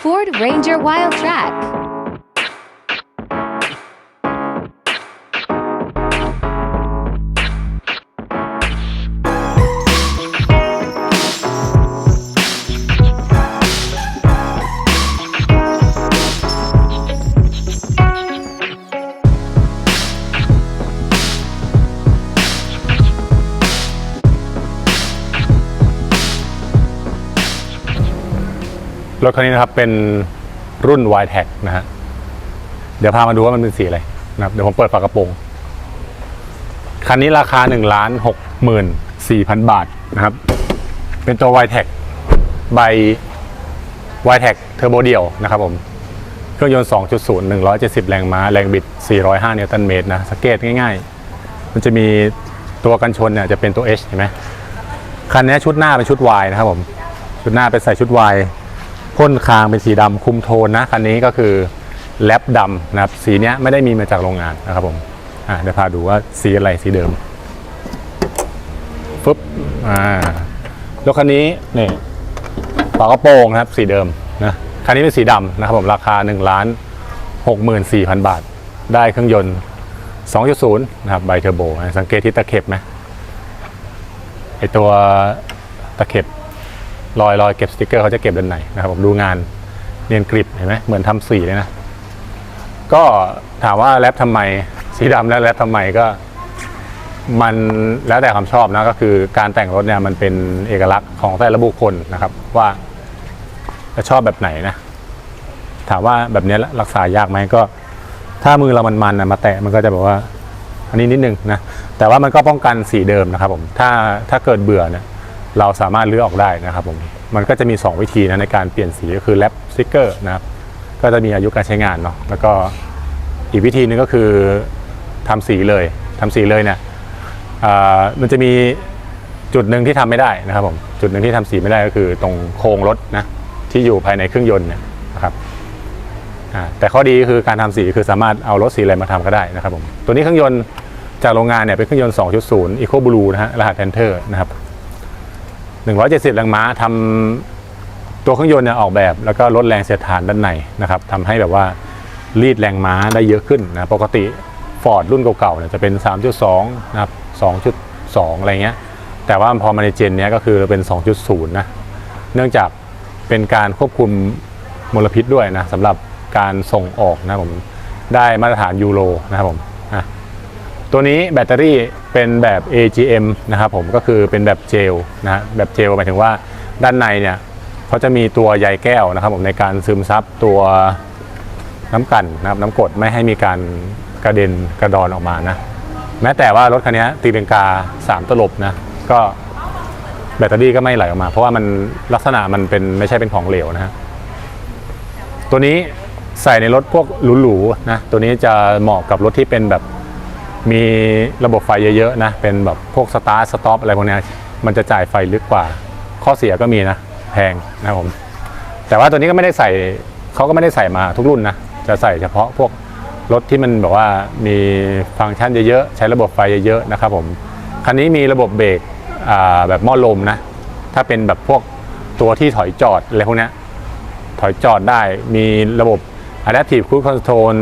Ford Ranger Wild ถคันนี้นะครับเป็นรุ่น y t e c นะฮะ เดี๋ยวพามาดูว่ามันเป็นสีอะไรนะครับ เดี๋ยวผมเปิดฝากระโปรง คันนี้ราคา1นึ่งล้านหกหมื่นสี่พันบาทนะครับ เป็นตัว y t e c ใบ y t e c เทอร์โบเดียวนะครับผมเครื่องยนต์ 2.0 170 แรงม้า แรงบิด 405 นิวตันเมตรนะสเกตง่ายๆ มันจะมีตัวกันชนเนี่ยจะเป็นตัว H เห็นไหม คันนี้ชุดหน้าเป็นชุด Y นะครับผม ชุดหน้าเป็นใส่ชุด Y พ่นคางเป็นสีดำคุมโทนนะคันนี้ก็คือแลปดำนะครับสีเนี้ยไม่ได้มีมาจากโรงงานนะครับผมอะเดี๋ยวพาดูว่าสีอะไรสีเดิมฟึบอ่ารถคันนี้นี่ฝากระโปรงนะครับสีเดิมนะคันนี้เป็นสีดำนะครับผมราคา1ล้าน64,000 บาท ได้เครื่องยนต์ 2.0 นะครับไบเทอร์โบ สังเกตที่ตะเข็บไหมไอตัวตะเข็บ รอยรอยเก็บสติกเกอร์เขาจะเก็บด้านในนะครับผมดูงานเนียนกริบเห็นไหมเหมือนทำสีเลยนะ ก็ถามว่าแรปทำไมสีดำแล้วแรปทำไมก็ มันแล้วแต่ความชอบนะก็คือการแต่งรถเนี่ยมันเป็นเอกลักษณ์ของแต่ละบุคคลนะครับ ว่าจะชอบแบบไหนนะ ถามว่าแบบนี้รักษายากไหมก็ ถ้ามือเรามันมันๆนะมาแตะมันก็จะแบบว่า อันนี้นิดนึงนะแต่ว่ามันก็ป้องกันสีเดิมนะครับผมถ้าถ้าเกิดเบื่อเนี่ย เราสามารถเลือกออกได้นะครับผมมันก็จะมี 2 วิธีนะในการเปลี่ยนสีก็คือแรปสติกเกอร์นะครับก็จะมีอายุการใช้งานเนาะแล้วก็อีกวิธีหนึงก็คือทำสีเลยทำสีเลยเนี่ยอ่ามันจะมีจุดหนึ่งที่ทำไม่ได้นะครับผมจุดหนึ่งที่ทำสีไม่ได้ก็คือตรงโครงรถนะที่อยู่ภายในเครื่องยนต์นะครับอ่าแต่ข้อดีคือการทำสีคือสามารถเอารถสีอะไรมาทำก็ได้นะครับผมตัวนี้เครื่องยนต์จากโรงงานเนี่ยเป็นเครื่องยนต์ 2.0 Eco Blue นะฮะรหัส Panther นะครับ 170 แรงม้าทำตัวเครื่องยนต์เนี่ยออกแบบ แล้วก็ลดแรงเสียดทานด้านในนะครับทำให้แบบว่ารีดแรงม้าได้เยอะขึ้นนะปกติ Ford รุ่นเก่าๆเนี่ยจะเป็น 3.2 นะครับ 2.2 อะไรเงี้ย แต่ว่าพอมาในเจนเนี้ยก็คือเป็น 2.0 นะ เนื่องจากเป็นการควบคุมมลพิษด้วยนะสำหรับการส่งออกนะผม ได้มาตรฐานยูโรนะครับผม ตัวนี้แบตเตอรี่ เป็นแบบ AGM นะครับผมก็คือเป็นแบบเจลนะฮะแบบเจลหมายถึงว่าด้านในเนี่ยเขาจะมีตัวใยแก้วนะครับผมในการซึมซับตัวน้ำกันนะครับน้ำกรดไม่ให้มีการกระเด็นกระดอนออกมานะ แม้แต่ว่ารถคันนี้ตีเป็นกา 3 ตลบนะก็แบตเตอรี่ก็ไม่ไหลออกมา เพราะว่ามันลักษณะมันเป็นไม่ใช่เป็นของเหลวนะฮะตัวนี้ใส่ในรถพวกหรูๆนะตัวนี้จะเหมาะกับรถที่เป็นแบบ มีระบบไฟเยอะๆนะ เป็นแบบพวกสตาร์ทสต็อปอะไรพวกนี้มันจะจ่ายไฟลึกกว่า ข้อเสียก็มีนะ แพงนะครับผม แต่ว่าตัวนี้ก็ไม่ได้ใส่เขาก็ไม่ได้ใส่มาทุกรุ่นนะ จะใส่เฉพาะพวกรถที่มันแบบว่ามีฟังก์ชันเยอะๆ ใช้ระบบไฟเยอะๆนะครับผมคันนี้มีระบบเบรกแบบหม้อลมนะ ถ้าเป็นแบบพวกตัวที่ถอยจอดอะไรพวกนี้ถอยจอดได้มีระบบ Adaptive Cruise Control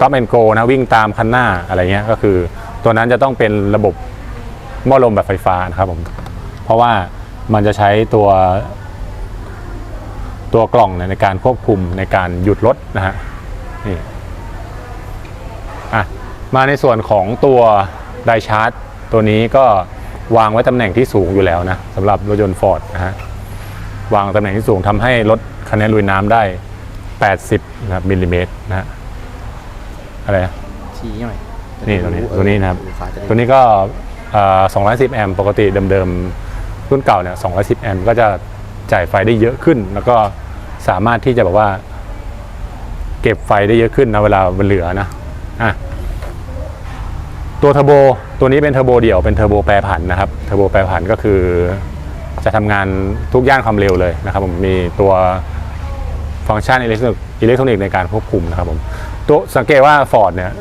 Stop and Go นะวิ่งตามคันหน้าอะไรเงี้ยก็คือ ตัวนั้นจะต้องเป็นระบบหม้อลมแบบไฟฟ้านะครับผมเพราะว่ามันจะใช้ตัว ตัวกล่องในการควบคุมในการหยุดรถนะฮะนี่อะมาในส่วนของตัวไดชาร์จตัวนี้ก็วางไว้ตำแหน่งที่สูงอยู่แล้วนะสำหรับรถยนต์ฟอร์ดนะฮะวางตำแหน่งที่สูงทำให้รถคันนี้ลุยน้ำได้ 80นะครับมิลลิเมตรนะฮะ อะไรนะชี้หน่อยนี่ตัวนี้เออตัวนี้นะครับลูกค้าจะได้ตัวนี้ก็เอ่อ210 แอมป์ปกติเดิมๆรุ่นเก่าเนี่ย210 แอมป์ก็จะจ่ายไฟได้เยอะขึ้น แล้วก็สามารถที่จะแบบว่า เก็บไฟได้เยอะขึ้นนะเวลามันเหลือนะอะตัวเทอร์โบตัวนี้เป็นเทอร์โบเดี่ยวเป็นเทอร์โบแปรผันนะครับเทอร์โบแปรผันก็คือ จะทำงานทุกย่านความเร็วเลยนะครับผมมีตัวฟังก์ชันอิเล็กทรอนิกส์อิเล็กทรอนิกส์ในการควบคุมนะครับผม ตัวสังเกตว่า Ford เนี่ย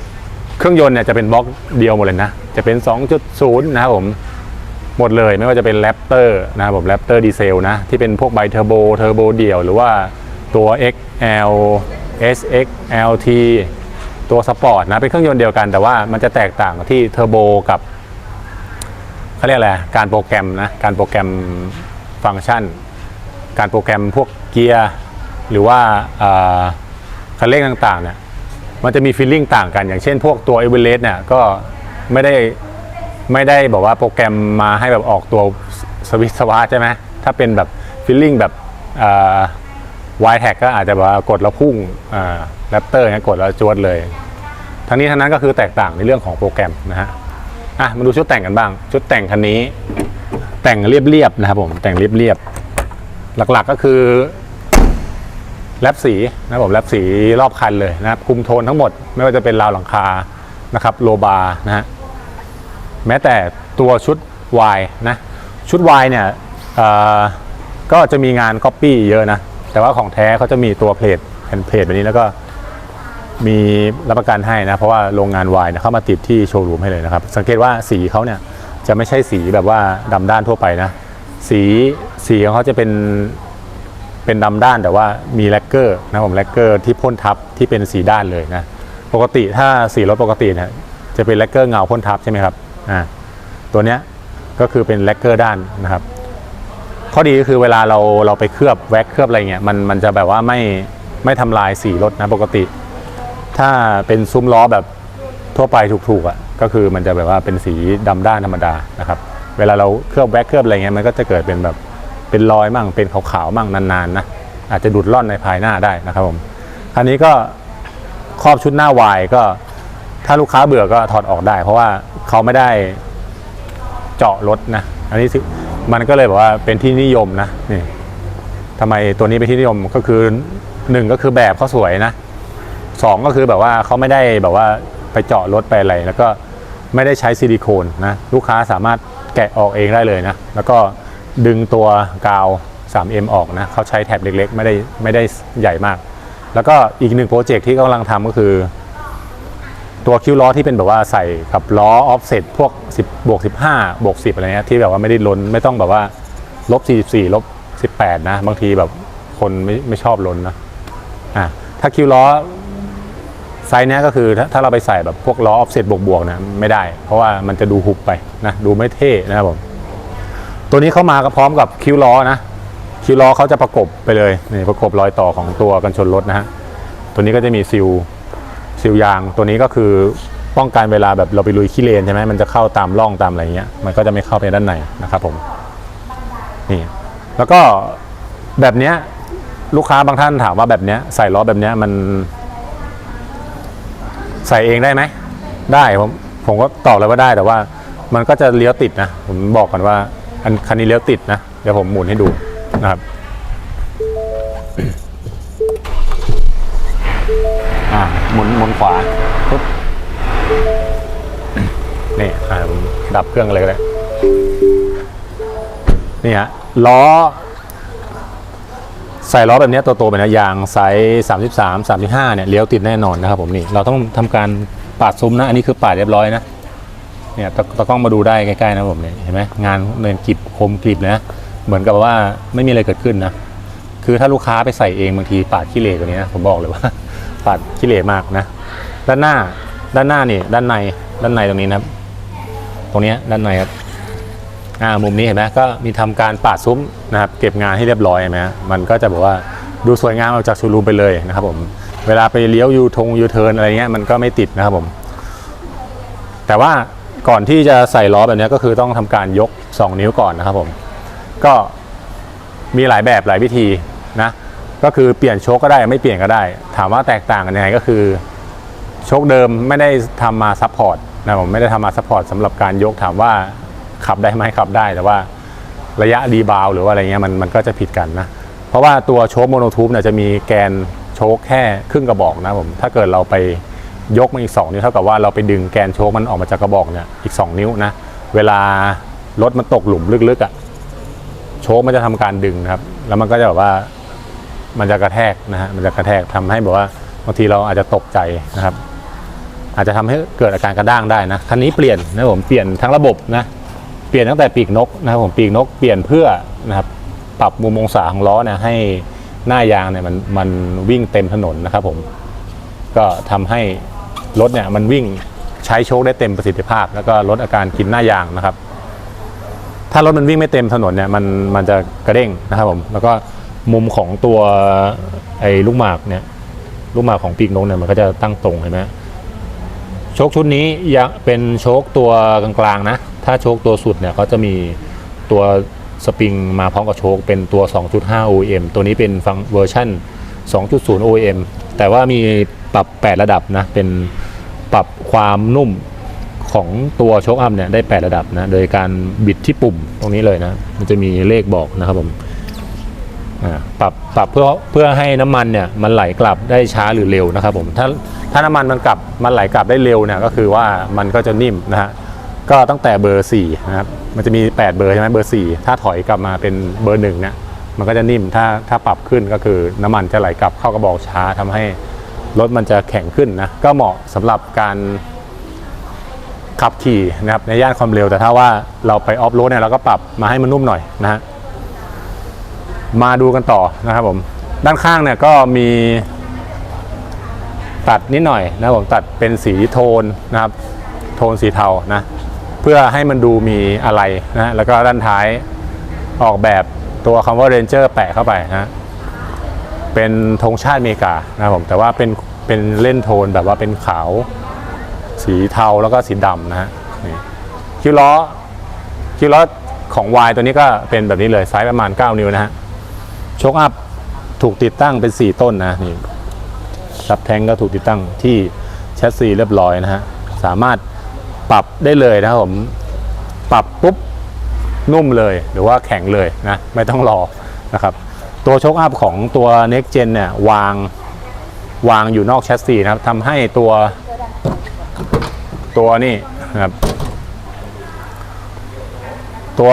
เครื่องยนต์เนี่ยจะเป็นบล็อกเดียวหมดเลยนะ จะเป็น 2.0 นะครับผมหมดเลยไม่ว่าจะเป็นแรปเตอร์นะครับผมแรปเตอร์ดีเซลนะ ที่เป็นพวกไบเทอร์โบเทอร์โบเดี่ยว หรือว่าตัว XL SX LT ตัวสปอร์ตนะ เป็นเครื่องยนต์เดียวกัน แต่ว่ามันจะแตกต่างที่เทอร์โบกับเขาเรียกอะไรการโปรแกรมนะ การโปรแกรมฟังก์ชัน การโปรแกรมพวกเกียร์ หรือว่าคันเร่งต่างๆเนี่ย มันจะมีฟีลลิ่งต่างกัน อย่างเช่นพวกตัวเอเวอเรสต์เนี่ยก็ไม่ได้ไม่ได้บอกว่าโปรแกรมมาให้แบบออกตัวสวิตช์สวาร์ทใช่ไหมถ้าเป็นแบบฟีลลิ่งแบบวายแท็กก็อาจจะแบบว่ากดแล้วพุ่งแรปเตอร์เนี่ยกดแล้วจวดเลย ทั้งนี้ทั้งนั้นก็คือแตกต่างในเรื่องของโปรแกรมนะฮะอะมาดูชุดแต่งกันบ้าง ชุดแต่งคันนี้แต่งเรียบๆนะครับผมแต่งเรียบๆหลักๆก็คือ แรปสีนะครับผมแรปสีรอบคันเลยนะครับคุมโทนทั้งหมดไม่ว่าจะเป็นราวหลังคานะครับโลบาร์นะฮะแม้แต่ตัวชุด Y นะชุด Y เนี่ยเอ่อก็จะมีงานก๊อปปี้เยอะนะ แต่ว่าของแท้เขาจะมีตัวเพลทแผ่นเพลทแบบนี้แล้วก็มีรับประกันให้นะ เพราะว่าโรงงาน Y เนี่ยเข้ามาติดที่โชว์รูมให้เลยนะครับ สังเกตว่าสีเขาเนี่ยจะไม่ใช่สีแบบว่าดำด้านทั่วไปนะ สีสีของเขาจะเป็น เป็นดำด้านแต่ว่ามีแลกเกอร์นะผมแลกเกอร์ที่พ่นทับที่เป็นสีด้านเลยนะปกติถ้าสีรถปกติเนี่ยจะเป็นแลกเกอร์เงาพ่นทับใช่ไหมครับอ่าตัวเนี้ยก็คือเป็นแลกเกอร์ด้านนะครับ ข้อดีก็คือเวลาเราเราไปเคลือบแว็กเคลือบอะไรเงี้ยมันมันจะแบบว่าไม่ไม่ทำลายสีรถนะปกติ ถ้าเป็นซุ้มล้อแบบทั่วไปถูกๆอะก็คือมันจะแบบว่าเป็นสีดำด้านธรรมดานะครับ เวลาเราเคลือบแว็กเคลือบอะไรเงี้ยมันก็จะเกิดเป็นแบบ เป็นรอยมั่งเป็นขาวๆมั่งนานๆนะอาจจะดูดร่อนในภายหน้าได้นะครับผมคันนี้ก็ครอบชุดหน้าวายก็ ถ้าลูกค้าเบื่อก็ถอดออกได้ เพราะว่าเขาไม่ได้เจาะรถนะ อันนี้มันก็เลยแบบว่าเป็นที่นิยมนะนี่ทำไมตัวนี้เป็นที่นิยมก็คือหนึ่งก็คือแบบเขาสวยนะสองก็คือแบบว่าเขาไม่ได้แบบว่าไปเจาะรถไปอะไรแล้วก็ไม่ได้ใช้ซิลิโคนนะลูกค้าสามารถแกะออกเองได้เลยนะ แล้วก็ ดึงตัวกาว 3M ออกนะเขาใช้แถบเล็กๆ ไม่ได้ไม่ได้ใหญ่มาก แล้วก็อีกหนึ่งโปรเจกต์ที่กำลังทำก็คือ ตัวคิ้วล้อที่เป็นแบบว่าใส่กับล้อออฟเซตพวก 10บวก15บวก10 อะไรเงี้ยที่แบบว่าไม่ได้ล้นไม่ต้องแบบว่าลบ44ลบ18 นะ บางทีแบบคนไม่ไม่ชอบล้นนะอะถ้าคิ้วล้อไซส์เนี้ยก็คือถ้าถ้าเราไปใส่แบบพวกล้อออฟเซตบวกๆนะไม่ได้ เพราะว่ามันจะดูหุบไปนะดูไม่เท่นะครับผม ตัวนี้เข้ามาก็พร้อมกับคิ้วล้อนะ คิ้วล้อเขาจะประกบไปเลยนี่ประกบรอยต่อของตัวกันชนรถนะฮะตัวนี้ก็จะมีซิลซิลยาง ตัวนี้ก็คือป้องกันเวลาแบบเราไปลุยขี้เลนใช่ไหมมันจะเข้าตามร่องตามอะไรเงี้ยมันก็จะไม่เข้าไปด้านในนะครับผมนี่แล้วก็แบบเนี้ยลูกค้าบางท่านถามว่าแบบเนี้ยใส่ล้อแบบเนี้ยมัน ใส่เองได้ไหมได้ผมผมก็ตอบเลยว่าได้แต่ว่า มันก็จะเลี้ยวติดนะ ผมบอกกันว่า อันคันนี้เลี้ยวติดนะ เดี๋ยวผมหมุนให้ดูนะครับอ่าหมุนหมุนขวาปุ๊บนี่อ่าผมดับเครื่องเลยก็ได้นี่ฮะล้อ ใส่ล้อแบบเนี้ยตัวโตแบบเนี้ยยางไซส์33 35เนี่ยเลี้ยวติดแน่นอนนะครับผมนี่เราต้องทำการปาดซุ้มนะ อันนี้คือปาดเรียบร้อยนะ เนี่ยตะตะกล้องมาดูได้ใกล้ๆนะผมเนี่ยเห็นไหมงานเนินกริบคมกริบนะเหมือนกับว่าไม่มีอะไรเกิดขึ้นนะคือถ้าลูกค้าไปใส่เองบางทีปาดขี้เหร่กว่านี้นะผมบอกเลยว่า ปาดขี้เหร่มากนะ ด้านหน้าด้านหน้านี่ด้านในด้านในตรงนี้นะครับ ตรงนี้ด้านในครับอ่ามุมนี้เห็นไหมก็มีทำการปาดซุ้มนะครับเก็บงานให้เรียบร้อยเห็นไหมมันก็จะแบบว่าดูสวยงามออกจากชูรูมไปเลยนะครับผมเวลาไปเลี้ยวยูทงยูเทิร์นอะไรเงี้ยมันก็ไม่ติดนะครับผม แต่ว่า ก่อนที่จะใส่ล้อแบบนี้ก็คือต้องทำการยก 2 นิ้วก่อนนะครับผม ก็มีหลายแบบหลายวิธีนะก็คือเปลี่ยนโชคก็ได้ไม่เปลี่ยนก็ได้ ถามว่าแตกต่างกันยังไงก็คือ โชคเดิมไม่ได้ทำมาซัพพอร์ตนะผมไม่ได้ทำมาซัพพอร์ตสำหรับการยกถามว่าขับได้ไหมขับได้แต่ว่าระยะดีบาวหรือว่าอะไรเงี้ยมันมันก็จะผิดกันนะ เพราะว่าตัวโชคโมโนทูบเนี่ยจะมีแกนโชคแค่ครึ่งกระบอกนะผมถ้าเกิดเราไป ยกมันอีก 2 นิ้วเท่ากับว่าเราไปดึงแกนโชคมันออกมาจากกระบอกเนี่ยอีก 2 นิ้วนะเวลารถมันตกหลุมลึกๆอะ่ะโชคมันจะทำการดึงนะครับ แล้วมันก็จะแบบว่ามันจะกระแทกนะฮะมันจะกระแทกทำให้แบบว่าบางทีเราอาจจะตกใจนะครับ อาจจะทำให้เกิดอาการกระด้างได้นะคันนี้เปลี่ยนนะผมเปลี่ยนทั้งระบบนะเปลี่ยนตั้งแต่ปีกนกนะครับผมปีกนกเปลี่ยนเพื่อนะครับปรับมุมองศาของล้อนี่ยให้หน้ายางเนี่ยมันมันวิ่งเต็มถนนนะครับผมก็ทำให้ รถเนี่ยมันวิ่งใช้โชคได้เต็มประสิทธิภาพ แล้วก็ลดอาการกินหน้ายางนะครับ ถ้ารถมันวิ่งไม่เต็มถนนเนี่ยมันมันจะกระเด้งนะครับผมแล้วก็มุมของตัวไอ้ลูกหมากเนี่ยลูกหมากของปีกนกเนี่ยมันก็จะตั้งตรงเห็นไหมโชคชุดนี้ยังเป็นโชคตัวกลางๆนะ ถ้าโชคตัวสุดเนี่ยเขาจะมีตัวสปริงมาพร้อมกับโชคเป็นตัว 2.5 OEM ตัวนี้เป็นฟังเวอร์ชัน2.0 OEM แต่ว่ามีปรับ 8 ระดับนะ เป็นปรับความนุ่มของตัวโชคอัพเนี่ยได้ 8 ระดับนะ โดยการบิดที่ปุ่มตรงนี้เลยนะ มันจะมีเลขบอกนะครับผมอ่าปรับปรับเพื่อเพื่อให้น้ำมันเนี่ยมันไหลกลับได้ช้าหรือเร็วนะครับผม ถ้าถ้าน้ำมันมันกลับมันไหลกลับได้เร็วเนี่ยก็คือว่ามันก็จะนิ่มนะฮะ ก็ตั้งแต่เบอร์4นะครับ มันจะมี 8 เบอร์ใช่ไหมเบอร์ 4 ถ้าถอยกลับมาเป็นเบอร์1เนี่ย มันก็จะนิ่มถ้าถ้าปรับขึ้นก็คือน้ำมันจะไหลกลับเข้ากระบอกช้าทำให้รถมันจะแข็งขึ้นนะก็เหมาะสำหรับการขับขี่นะครับในย่านความเร็ว แต่ถ้าว่าเราไปออฟโรดเนี่ยเราก็ปรับมาให้มันนุ่มหน่อยนะฮะมาดูกันต่อนะครับผมด้านข้างเนี่ยก็มีตัดนิดหน่อยนะผมตัดเป็นสีโทนนะครับ โทนสีเทานะเพื่อให้มันดูมีอะไรนะแล้วก็ด้านท้ายออกแบบ ตัวคำว่า Ranger แปะเข้าไปนะเป็นธงชาติอเมริกานะครับผมแต่ว่าเป็นเป็นเล่นโทนแบบว่าเป็นขาว สีเทาแล้วก็สีดำนะฮะคิ้วล้อคิ้วล้อของ Y ตัวนี้ก็เป็นแบบนี้เลยไซส์ประมาณ 9 นิ้วนะฮะโชคอัพถูกติดตั้งเป็น 4 ต้นนะนี่ซับแทงก็ถูกติดตั้งที่แชสซีเรียบร้อยนะฮะสามารถปรับได้เลยนะครับผม ปรับปุ๊บ นุ่มเลยหรือว่าแข็งเลยนะไม่ต้องรอนะครับตัวโชคอัพของตัว Next Gen เนี่ยวางวางอยู่นอกแชสซีนะครับทำให้ตัวตัวนี่นะครับตัว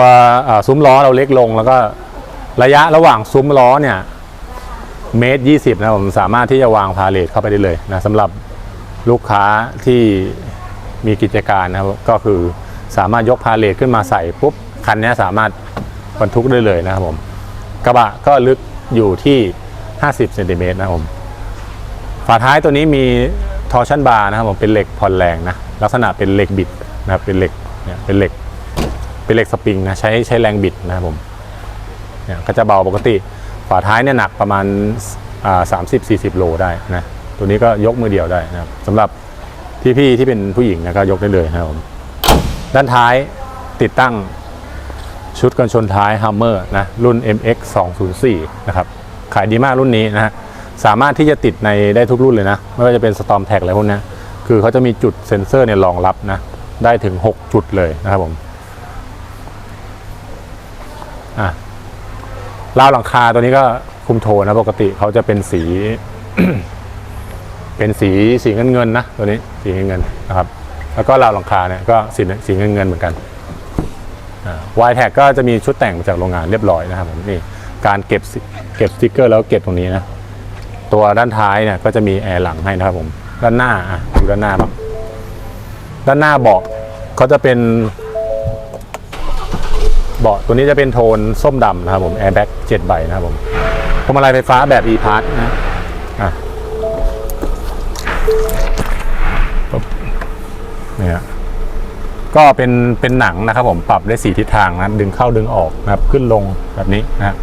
ซุ้มล้อเราเล็กลงแล้วก็ระยะระหว่างซุ้มล้อเนี่ยเมตรยี่สิบนะผมสามารถที่จะวางพาเลทเข้าไปได้เลยนะสำหรับลูกค้าที่มีกิจการนะครับก็คือสามารถยกพาเลทขึ้นมาใส่ปุ๊บ คันนี้สามารถบรรทุกได้เลยนะครับผม กระบะก็ลึกอยู่ที่ 50เซนติเมตรนะครับผม ฝาท้ายตัวนี้มีทอร์ชันบาร์นะครับผมเป็นเหล็กผ่อนแรงนะลักษณะเป็นเหล็กบิดนะครับเป็นเหล็กเนี่ยเป็นเหล็กเป็นเหล็กสปริงนะใช้ใช้แรงบิดนะครับผมเนี่ยก็จะเบาปกติ ฝาท้ายเนี่ยหนักประมาณสามสิบสี่สิบโลได้นะตัวนี้ก็ยกมือเดียวได้นะครับสำหรับพี่ๆที่เป็นผู้หญิงนะก็ยกได้เลยนะครับผมด้านท้ายติดตั้ง ชุดกันชนท้าย Hummer นะรุ่น MX 204นะครับขายดีมากรุ่นนี้นะฮะสามารถที่จะติดในได้ทุกรุ่นเลยนะ ไม่ว่าจะเป็น Storm Tag อะไรพวกนี้คือเขาจะมีจุดเซ็นเซอร์เนี่ยรองรับนะ ได้ถึง 6 จุดเลยนะครับผมอะราวหลังคาตัวนี้ก็คุมโทนนะปกติเขาจะเป็นสี เป็นสีสีเงินเงินนะตัวนี้สีเงินเงินนะครับ แล้วก็ราวหลังคาเนี่ยก็สีสีเงินเงินเหมือนกัน วายแท็กก็จะมีชุดแต่งมาจากโรงงานเรียบร้อยนะครับผมนี่การเก็บเก็บสติกเกอร์แล้วเก็บตรงนี้นะตัวด้านท้ายเนี่ยก็จะมีแอร์หลังให้นะครับผมด้านหน้าอะดูด้านหน้าบ้างด้านหน้าเบาะเขาจะเป็นเบาะตัวนี้จะเป็นโทนส้มดำนะครับผมแอร์แบ็กเจ็ดใบนะครับผมพวงมาลัยไฟฟ้าแบบ e-part นะอะเนี่ย ก็เป็นเป็นหนังนะครับผมปรับได้สี่ทิศทางนะดึงเข้าดึงออกนะครับขึ้นลงแบบนี้นะ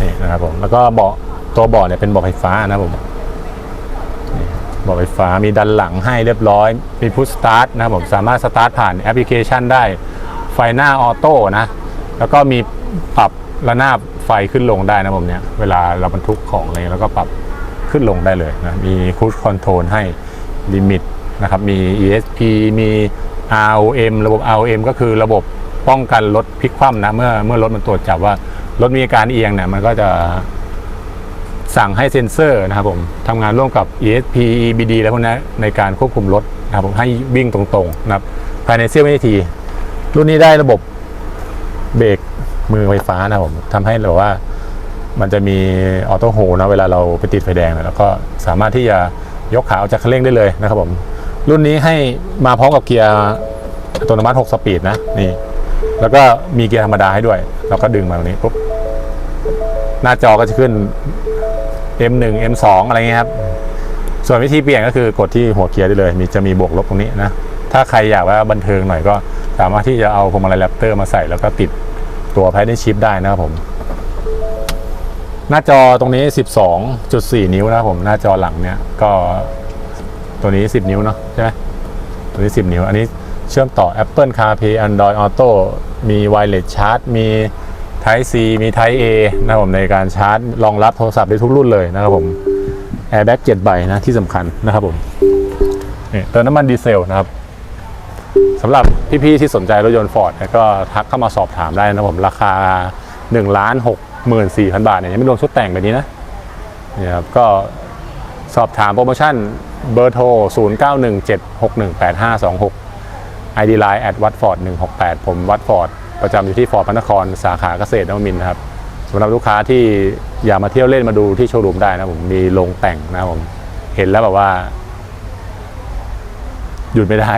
นี่นะครับผมแล้วก็เบาะตัวเบาะเนี่ยเป็นเบาะไฟฟ้านะครับผมเบาะไฟฟ้ามีดันหลังให้เรียบร้อย มีพุชสตาร์ทนะครับผมสามารถสตาร์ทผ่านแอปพลิเคชันได้ไฟหน้าออโต้นะแล้วก็มีปรับระนาบไฟขึ้นลงได้นะผมเนี่ยเวลาเราบรรทุกของอะไรแล้วก็ปรับขึ้นลงได้เลยนะมีคู i คอนโทรลให้ลิมิตนะครับมี ESP มี ROM ระบบ ROM ก็คือระบบป้องกันรถพลิกคว่ำนะ เมื่อเมื่อรถมันตรวจจับว่ารถมีอาการเอียงเนี่ยมันก็จะสั่งให้เซ็นเซอร์นะครับผมทำงานร่วมกับ ESP EBD แล้วพวกนี้ในการควบคุมรถนะครับผมให้วิ่งตรงๆนะครับภายในเสี้ยววินาที รุ่นนี้ได้ระบบเบรกมือไฟฟ้านะครับผมทำให้แบบว่ามันจะมีออโต้โฮนะเวลาเราไปติดไฟแดงเนี่ยแล้วก็สามารถที่จะยกขาออกจากคันเร่งได้เลยนะครับผม รุ่นนี้ให้มาพร้อมกับเกียร์อัตโนมัติ 6 สปีดนะนี่แล้วก็มีเกียร์ธรรมดาให้ด้วย เราก็ดึงมาตรงนี้ปุ๊บหน้าจอก็จะขึ้น M1 M2 อะไรเงี้ยครับ ส่วนวิธีเปลี่ยนก็คือกดที่หัวเกียร์ได้เลย มีจะมีบวกลบตรงนี้นะ ถ้าใครอยากว่าบันเทิงหน่อยก็สามารถที่จะเอาพวงมาลัยแรปเตอร์มาใส่แล้วก็ติดตัวแพดดิ้ชิปได้นะครับผม หน้าจอตรงนี้ 12.4 นิ้วนะครับผม หน้าจอหลังเนี่ยก็ ตัวนี้ 10 นิ้วเนาะใช่ไหมตัวนี้ 10 นิ้ว อันนี้เชื่อมต่อ Apple CarPlay Android Auto มี Wireless Charge มี Type C มี Type A นะครับผมในการชาร์จรองรับโทรศัพท์ได้ทุกรุ่นเลยนะครับผม Airbag 7ใบนะที่สำคัญนะครับผมนี่เติมน้ำมันดีเซลนะครับสำหรับพี่ๆที่สนใจรถยนต์ Ford เนี่ยก็ทักเข้ามาสอบถามได้นะผมราคา1ล้าน64,000 บาทเนี่ยไม่รวมชุดแต่งแบบนี้นะเนี่ยครับก็สอบถามโปรโมชั่น เบอร์โทร 0917618526 ID Line at Watford 168 ผมวัดฟอร์ดประจำอยู่ที่ฟอร์ดพระนครสาขาเกษตรนวมินครับสำหรับลูกค้าที่อยากมาเที่ยวเล่นมาดูที่โชว์รูมได้นะผมมีโรงแต่งนะผมเห็นแล้วแบบว่า หยุดไม่ได้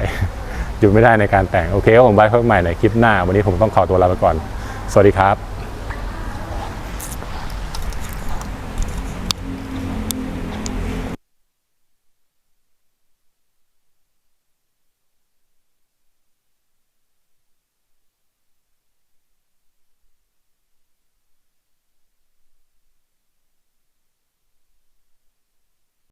หยุดไม่ได้ในการแต่ง โอเคครับผมไว้พบกันใหม่ในคลิปหน้า วันนี้ผมต้องขอตัวลาไปก่อน สวัสดีครับ